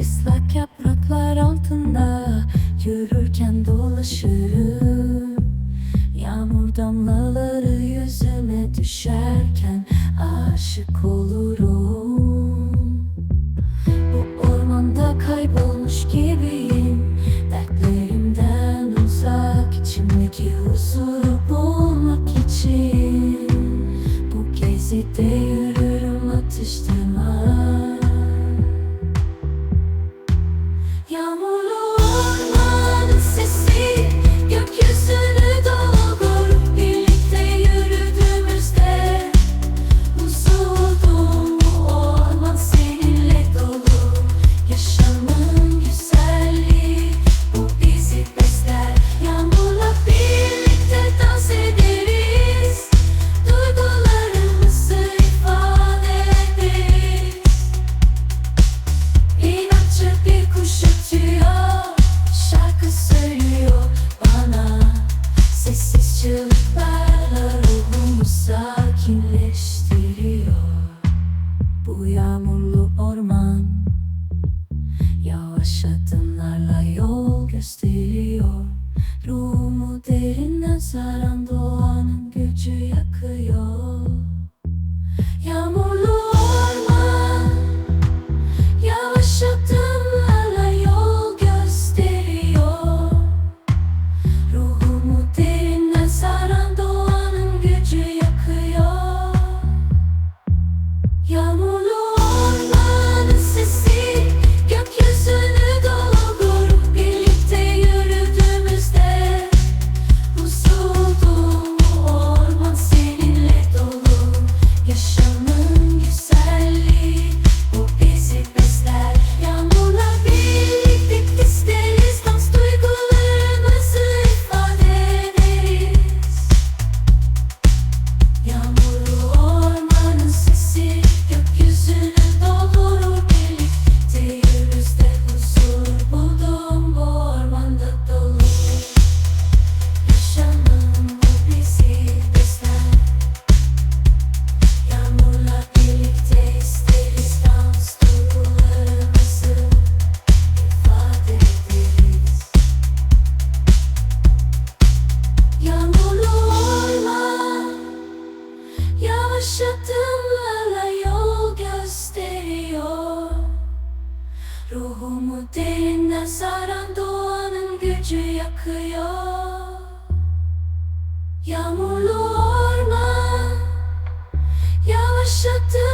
Islak yapraklar altında Yürürken dolaşırım. Yağmur damlaları yüzüme düşerken Aşık olurum. Bu ormanda kaybolmuş gibiyim. Dertlerimden uzak içimdeki huzuru bulmak için. Bu gezide yürüyorum you Yağmurlu Yaşadığımlara yol gösteriyor. Ruhumu derinden saran doğanın gücü yakıyor. Yağmurlu orman Yavaşladı